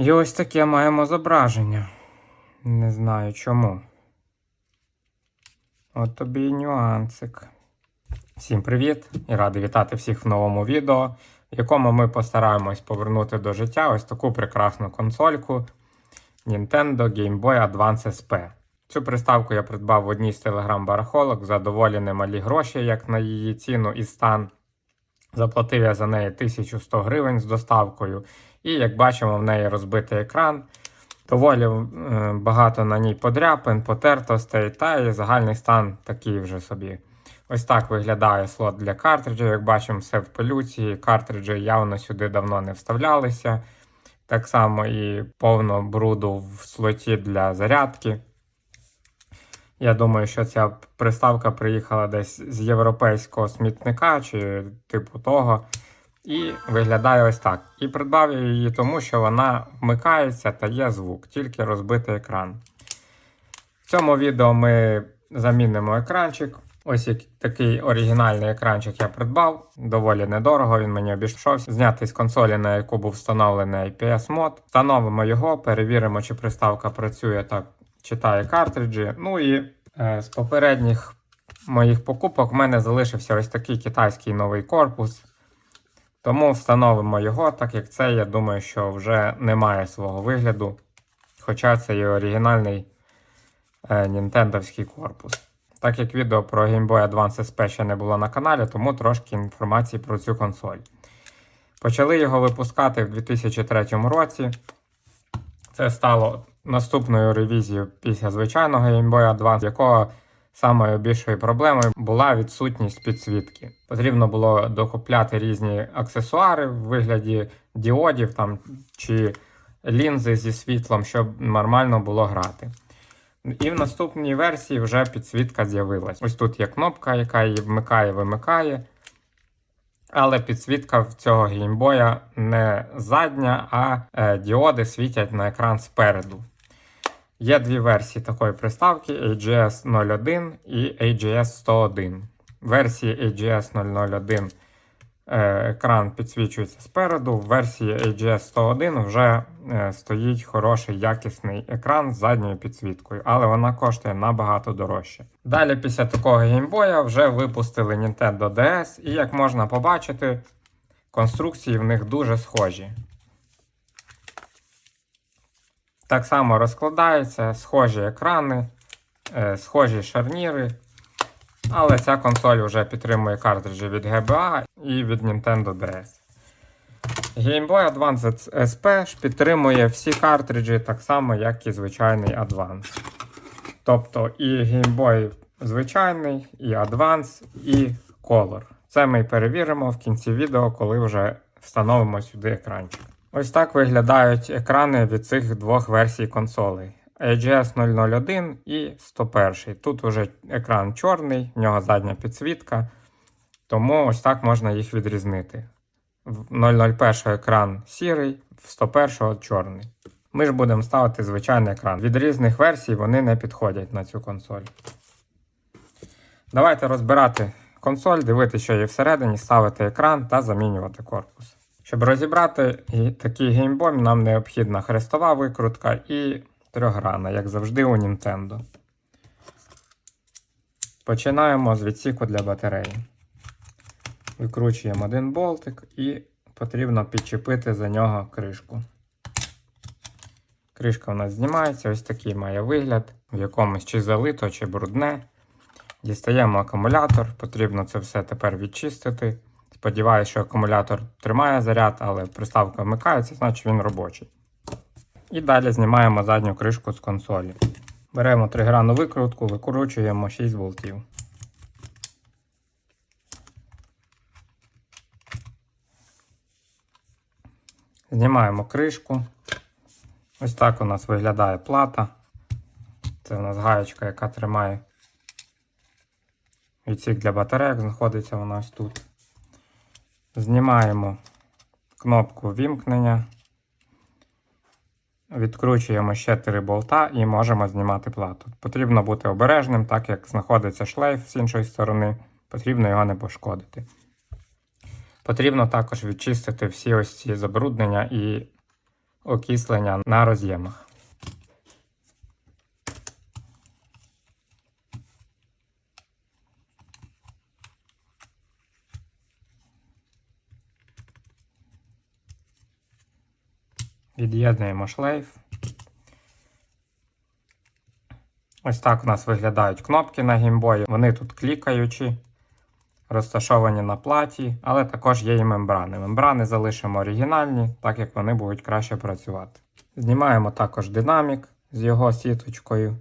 І ось таке маємо зображення. Не знаю чому. От тобі і нюансик. Всім привіт і радий вітати всіх в новому відео, в якому ми постараємось повернути до життя ось таку прекрасну консольку Nintendo Game Boy Advance SP. Цю приставку я придбав в одній з телеграм-барахолок за доволі немалі гроші, як на її ціну і стан. Заплатив я за неї 1100 гривень з доставкою, і як бачимо, в неї розбитий екран. Доволі е, багато на ній подряпин, потертостей, та і загальний стан такий вже собі. Ось так виглядає слот для картриджів. Як бачимо, все в пилюці. Картриджі явно сюди давно не вставлялися. Так само і повно бруду в слоті для зарядки. Я думаю, що ця приставка приїхала десь з європейського смітника чи типу того. І виглядає ось так. І придбав я її тому, що вона вмикається та є звук, тільки розбитий екран. В цьому відео ми замінимо екранчик. Ось як такий оригінальний екранчик я придбав. Доволі недорого, він мені обійшовся. Знятий з консолі, на яку був встановлений IPS мод. Встановимо його, перевіримо, чи приставка працює так, читає картриджі. Ну і е, з попередніх моїх покупок в мене залишився ось такий китайський новий корпус. Тому встановимо його, так як це, я думаю, що вже не має свого вигляду. Хоча це є оригінальний е, нінтендовський корпус. Так як відео про Game Boy Advance SP ще не було на каналі, тому трошки інформації про цю консоль. Почали його випускати в 2003 році. Це стало наступною ревізією після звичайного Game Boy Advance, якого самою більшою проблемою була відсутність підсвітки. Потрібно було докупляти різні аксесуари в вигляді діодів там, чи лінзи зі світлом, щоб нормально було грати. І в наступній версії вже підсвітка з'явилась. Ось тут є кнопка, яка її вмикає, вимикає. Але підсвітка в цього геймбоя не задня, а е, діоди світять на екран спереду. Є дві версії такої приставки: AGS 01 і AGS 101. В версії AGS 001 е, екран підсвічується спереду, в версії AGS 101 вже е, стоїть хороший якісний екран з задньою підсвіткою, але вона коштує набагато дорожче. Далі, після такого геймбоя, вже випустили Nintendo DS, і як можна побачити, конструкції в них дуже схожі. Так само розкладаються, схожі екрани, е, схожі шарніри. Але ця консоль вже підтримує картриджі від GBA і від Nintendo DS. Game Boy Advance SP підтримує всі картриджі так само, як і звичайний Advance. Тобто і Game Boy звичайний, і Advance, і Color. Це ми перевіримо в кінці відео, коли вже встановимо сюди екранчик. Ось так виглядають екрани від цих двох версій консолей. AGS 001 і 101. Тут вже екран чорний, в нього задня підсвітка, тому ось так можна їх відрізнити. В 001 екран сірий, в 101 чорний. Ми ж будемо ставити звичайний екран. Від різних версій вони не підходять на цю консоль. Давайте розбирати консоль, дивитися, що є всередині, ставити екран та замінювати корпус. Щоб розібрати такий геймбой, нам необхідна хрестова викрутка і трьохграна, як завжди у Nintendo. Починаємо з відсіку для батареї. Викручуємо один болтик і потрібно підчепити за нього кришку. Кришка у нас знімається, ось такий має вигляд, в якомусь чи залито, чи брудне. Дістаємо акумулятор, потрібно це все тепер відчистити. Сподіваюся, що акумулятор тримає заряд, але приставка вмикається, значить він робочий. І далі знімаємо задню кришку з консолі. Беремо тригранну викрутку, викручуємо 6 болтів. Знімаємо кришку. Ось так у нас виглядає плата. Це у нас гаєчка, яка тримає відсік для батарейок, знаходиться вона ось тут. Знімаємо кнопку вімкнення, відкручуємо ще 3 болта і можемо знімати плату. Потрібно бути обережним, так як знаходиться шлейф з іншої сторони, потрібно його не пошкодити. Потрібно також відчистити всі ось ці забруднення і окислення на роз'ємах. Від'єднуємо шлейф. Ось так у нас виглядають кнопки на геймбої. Вони тут клікаючі, розташовані на платі, але також є і мембрани. Мембрани залишимо оригінальні, так як вони будуть краще працювати. Знімаємо також динамік з його сіточкою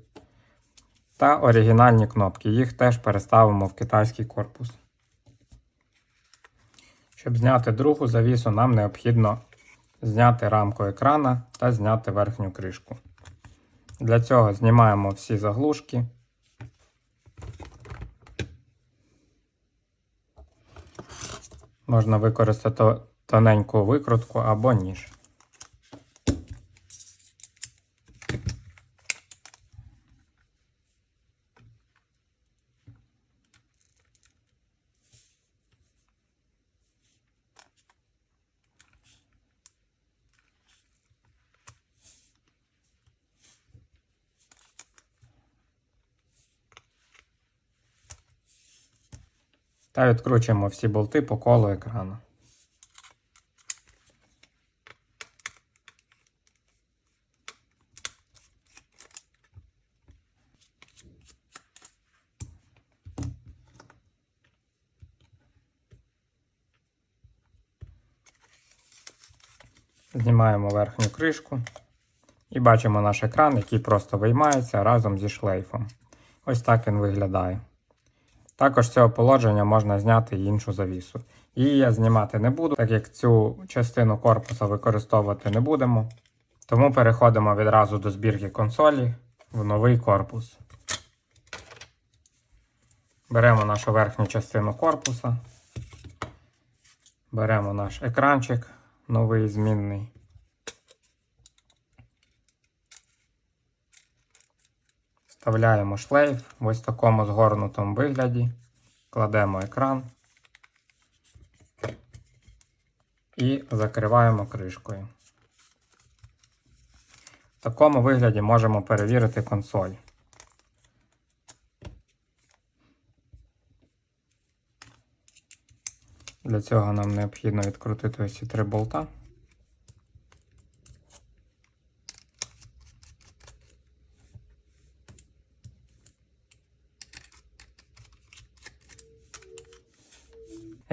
та оригінальні кнопки. Їх теж переставимо в китайський корпус. Щоб зняти другу завісу, нам необхідно зняти рамку екрана та зняти верхню кришку. Для цього знімаємо всі заглушки. Можна використати тоненьку викрутку або ніж. Та відкручуємо всі болти по колу екрану. Знімаємо верхню кришку і бачимо наш екран, який просто виймається разом зі шлейфом. Ось так він виглядає. Також цього положення можна зняти іншу завісу. Її я знімати не буду, так як цю частину корпуса використовувати не будемо. Тому переходимо відразу до збірки консолі в новий корпус. Беремо нашу верхню частину корпуса. Беремо наш екранчик новий змінний. Вставляємо шлейф в ось такому згорнутому вигляді. Кладемо екран і закриваємо кришкою. В такому вигляді можемо перевірити консоль. Для цього нам необхідно відкрутити ось ці три болта.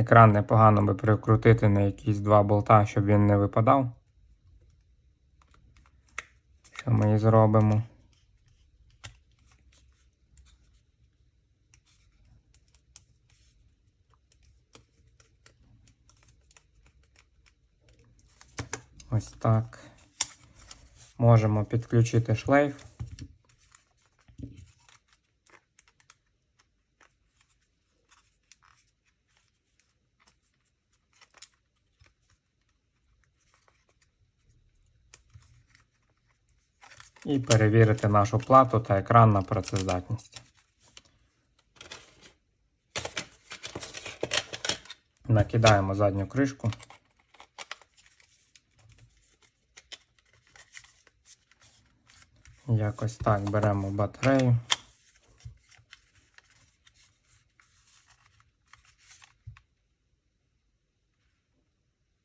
Екран непогано би прикрутити на якісь два болта, щоб він не випадав. Що ми і зробимо. Ось так. Можемо підключити шлейф. І перевірити нашу плату та екран на працездатність. Накидаємо задню кришку. Якось так беремо батарею.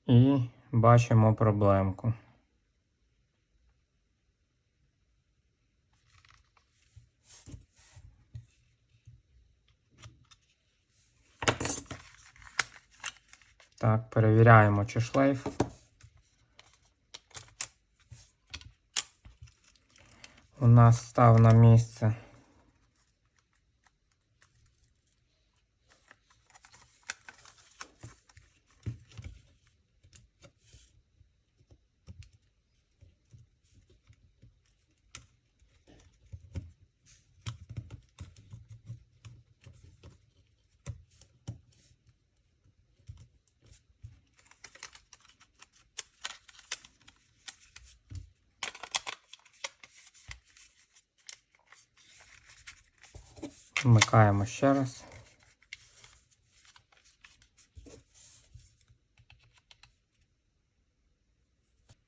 І бачимо проблемку. Так, перевіряємо, чи шлейф. У нас став на місце. Вмикаємо ще раз.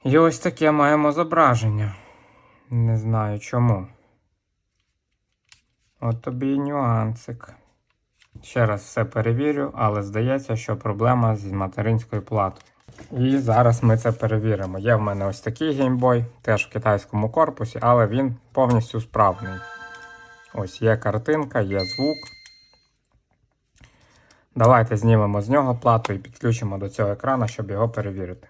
І ось таке маємо зображення. Не знаю чому. От тобі і нюансик. Ще раз все перевірю, але здається, що проблема з материнською платою. І зараз ми це перевіримо. Є в мене ось такий геймбой, теж в китайському корпусі, але він повністю справний. Ось є картинка, є звук. Давайте знімемо з нього плату і підключимо до цього екрану, щоб його перевірити.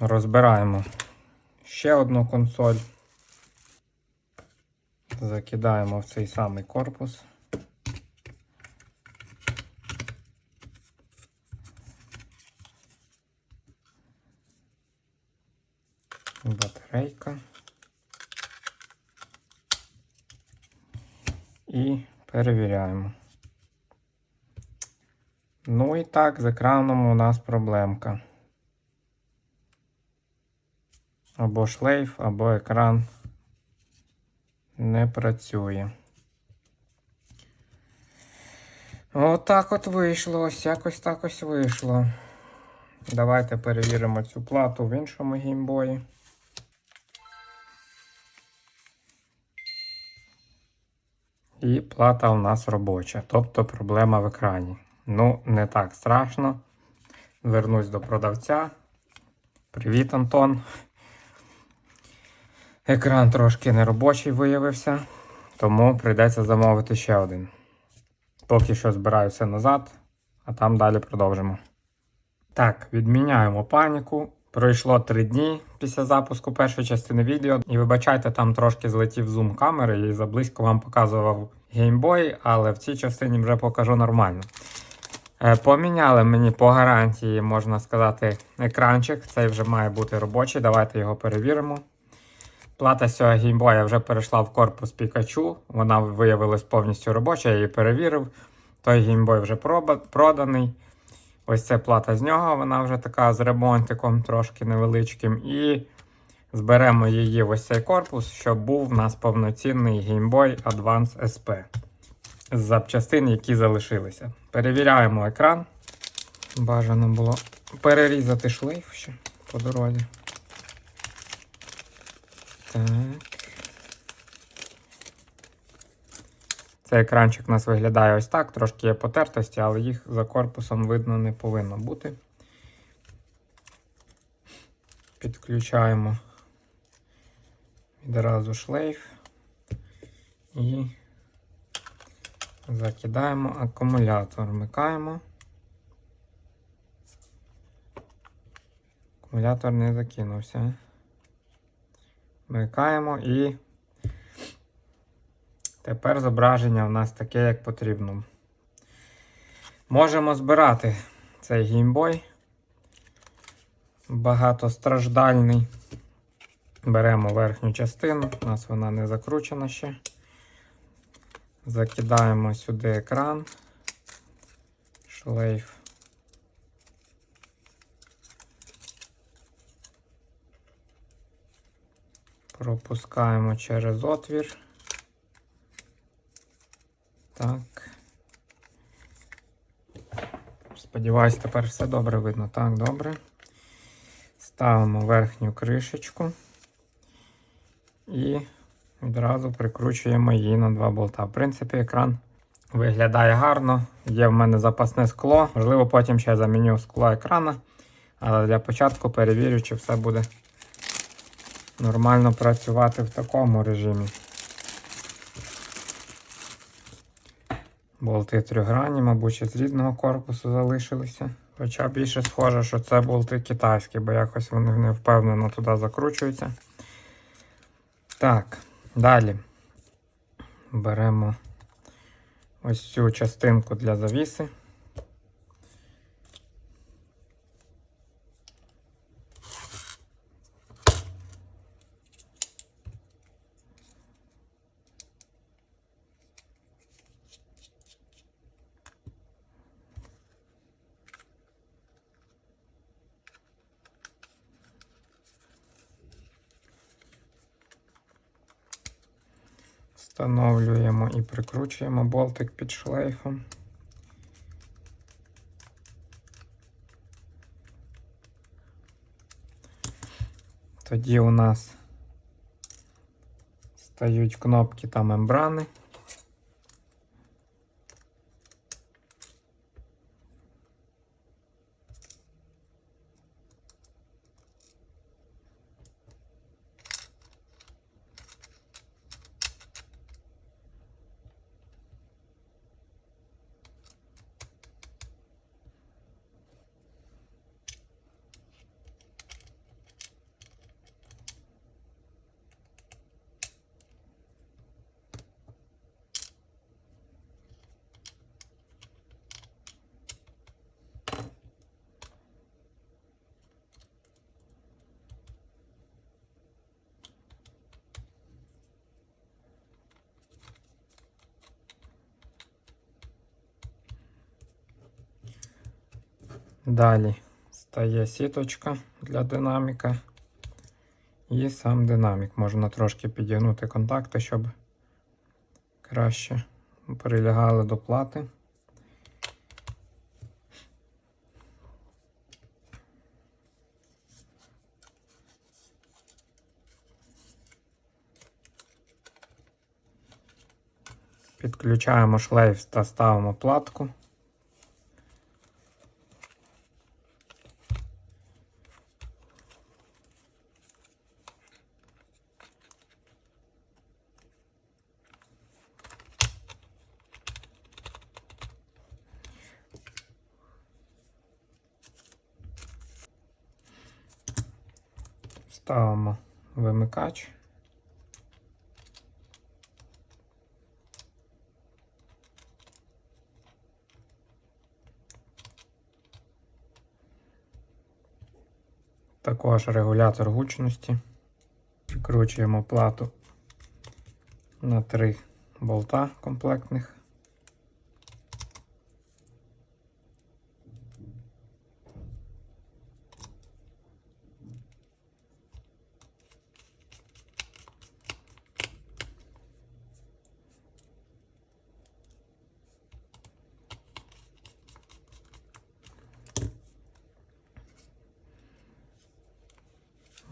Розбираємо ще одну консоль. Закидаємо в цей самий корпус. Батарейка. І перевіряємо. Ну і так, з екраном у нас проблемка. Або шлейф, або екран не працює. Отак от вийшло, ось якось так ось вийшло. Давайте перевіримо цю плату в іншому геймбої. І плата у нас робоча, тобто проблема в екрані. Ну, не так страшно. Вернусь до продавця. Привіт, Антон. Екран трошки неробочий виявився, тому прийдеться замовити ще один. Поки що збираюся назад, а там далі продовжимо. Так, відміняємо паніку. Пройшло 3 дні після запуску першої частини відео. І вибачайте, там трошки злетів зум камери і заблизько вам показував геймбой, але в цій частині вже покажу нормально. Е, Поміняли мені по гарантії, можна сказати, екранчик. Цей вже має бути робочий. Давайте його перевіримо. Плата з цього геймбоя вже перейшла в корпус Пікачу. Вона виявилась повністю робоча, я її перевірив. Той геймбой вже проданий. Ось це плата з нього, вона вже така з ремонтиком трошки невеличким. І зберемо її ось цей корпус, щоб був в нас повноцінний геймбой Advance SP з запчастин, які залишилися. Перевіряємо екран. Бажано було перерізати шлейф ще по дорозі. Так. Цей екранчик у нас виглядає ось так, трошки є потертості, але їх за корпусом видно не повинно бути. Підключаємо відразу шлейф і закидаємо акумулятор, вмикаємо. Акумулятор не закинувся. Вмикаємо і тепер зображення у нас таке, як потрібно. Можемо збирати цей геймбой. Багатостраждальний. Беремо верхню частину, у нас вона не закручена ще. Закидаємо сюди екран, шлейф. Пропускаємо через отвір. Так. Сподіваюсь, тепер все добре видно. Так, добре. Ставимо верхню кришечку і відразу прикручуємо її на два болта. В принципі, екран виглядає гарно. Є в мене запасне скло. Можливо, потім ще заміню скло екрана. Але для початку перевірю, чи все буде нормально працювати в такому режимі. Болти трьохгранні, мабуть, з рідного корпусу залишилися. Хоча більше схоже, що це болти китайські, бо якось вони не впевнено туди закручуються. Так, далі беремо ось цю частинку для завіси. і прикручуємо болтик під шлейфом. Тоді у нас стають кнопки та мембрани. Далі стає сіточка для динаміка. І сам динамік. Можна трошки підігнути контакти, щоб краще прилягали до плати. Підключаємо шлейф та ставимо платку. Ставимо вимикач. Також регулятор гучності. Прикручуємо плату на три болта комплектних.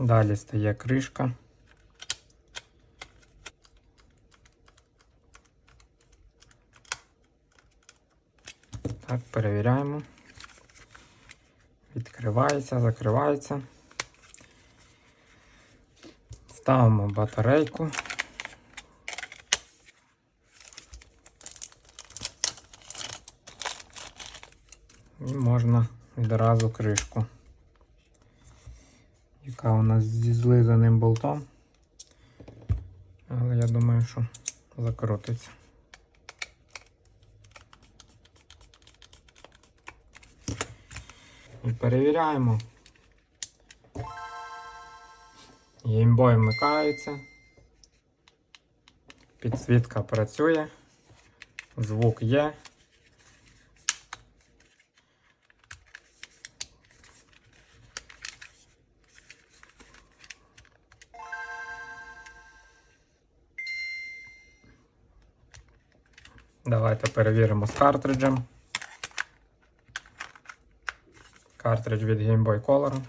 Далі стає кришка. Так, перевіряємо. Відкривається, закривається. Ставимо батарейку. І можна відразу кришку яка у нас зі злизаним болтом. Але я думаю, що закрутиться. І перевіряємо. Геймбой вмикається. Підсвітка працює, звук є. Давайте перевіримо з картриджем. Картридж від Game Boy Color.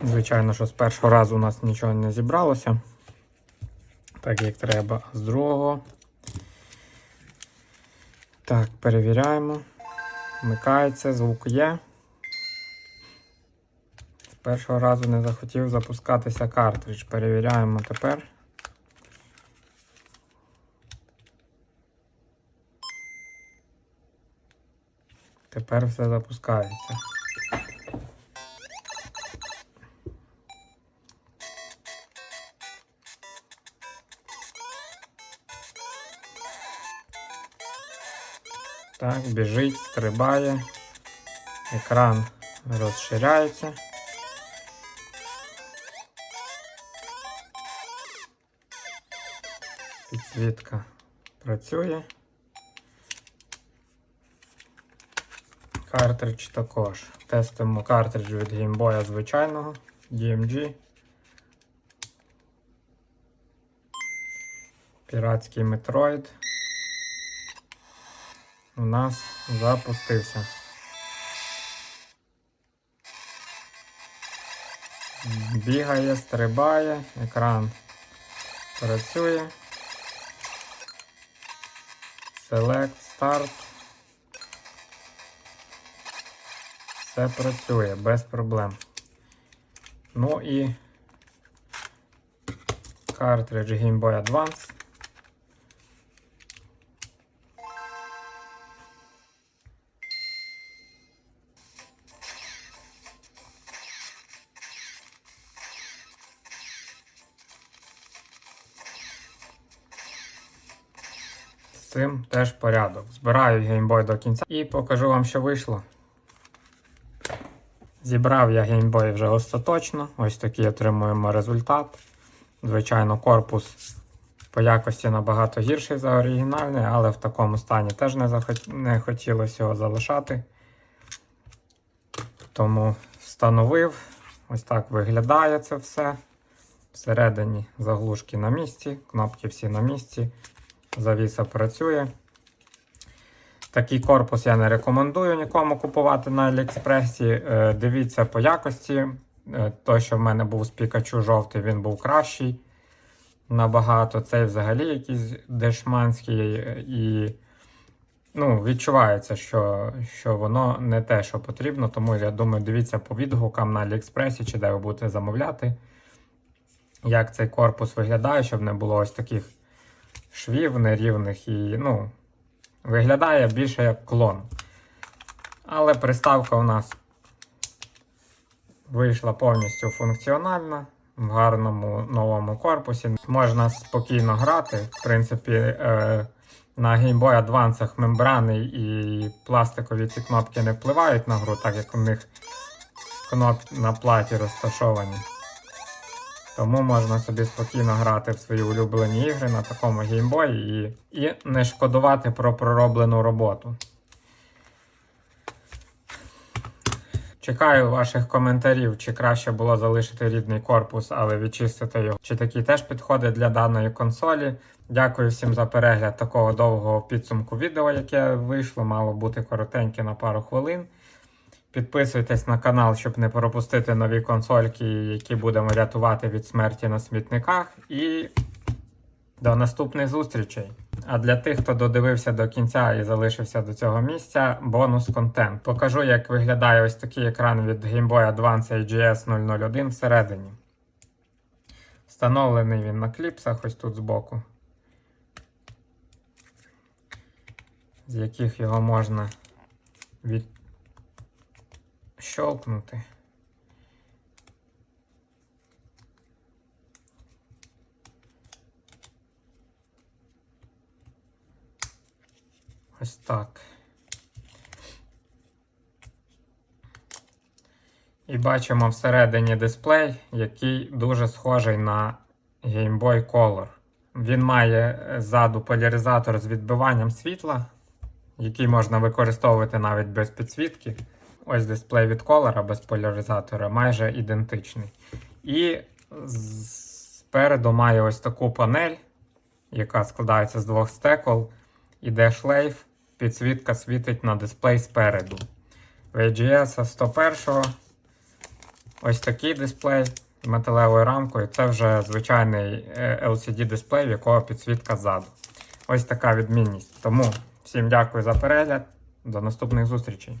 Звичайно, що з першого разу у нас нічого не зібралося, так як треба, з другого. Так, перевіряємо. Вмикається, звук є. Першого разу не захотів запускатися картридж. Перевіряємо тепер. Тепер все запускається. Так, біжить, стрибає, екран розширяється. Підсвітка працює. Картридж також. Тестимо картридж від Boy звичайного DMG. Піратський Metroid. у нас запустився. Бігає, стрибає, екран працює. Select, Start. Все працює без проблем. Ну і картридж Game Boy Advance. Цим теж порядок. Збираю Boy до кінця і покажу вам, що вийшло. Зібрав я Boy вже остаточно. Ось такий отримуємо результат. Звичайно, корпус по якості набагато гірший за оригінальний, але в такому стані теж не, захот... не хотілося його залишати. Тому встановив. Ось так виглядає це все. Всередині заглушки на місці, кнопки всі на місці. Завіса працює. Такий корпус я не рекомендую нікому купувати на Аліекспресі. Е, Дивіться по якості. Е, Той, що в мене був з Пікачу жовтий, він був кращий. Набагато. Цей взагалі якийсь дешманський. е, І ну, відчувається, що, що воно не те, що потрібно. Тому я думаю, дивіться по відгукам на Аліекспресі, чи де ви будете замовляти, як цей корпус виглядає, щоб не було ось таких швів нерівних і, ну, виглядає більше як клон. Але приставка у нас вийшла повністю функціональна в гарному новому корпусі. Можна спокійно грати. В принципі, е, на Game Boy Advance мембрани і пластикові ці кнопки не впливають на гру, так як у них кнопки на платі розташовані. Тому можна собі спокійно грати в свої улюблені ігри на такому геймбої і, і не шкодувати про пророблену роботу. Чекаю ваших коментарів, чи краще було залишити рідний корпус, але відчистити його. Чи такий теж підходить для даної консолі. Дякую всім за перегляд такого довгого підсумку відео, яке вийшло, мало бути коротеньке на пару хвилин. Підписуйтесь на канал, щоб не пропустити нові консольки, які будемо рятувати від смерті на смітниках. І до наступних зустрічей. А для тих, хто додивився до кінця і залишився до цього місця, бонус контент. Покажу, як виглядає ось такий екран від Game Boy Advance AGS 001 всередині. Встановлений він на кліпсах, ось тут збоку, з яких його можна відщолкнути. Ось так. І бачимо всередині дисплей, який дуже схожий на Game Boy Color. Він має ззаду поляризатор з відбиванням світла, який можна використовувати навіть без підсвітки. Ось дисплей від Color без поляризатора майже ідентичний. І спереду має ось таку панель, яка складається з двох стекол. Іде шлейф, підсвітка світить на дисплей спереду. В AGS 101 ось такий дисплей з металевою рамкою. Це вже звичайний е, LCD дисплей, в якого підсвітка ззаду. Ось така відмінність. Тому всім дякую за перегляд. До наступних зустрічей.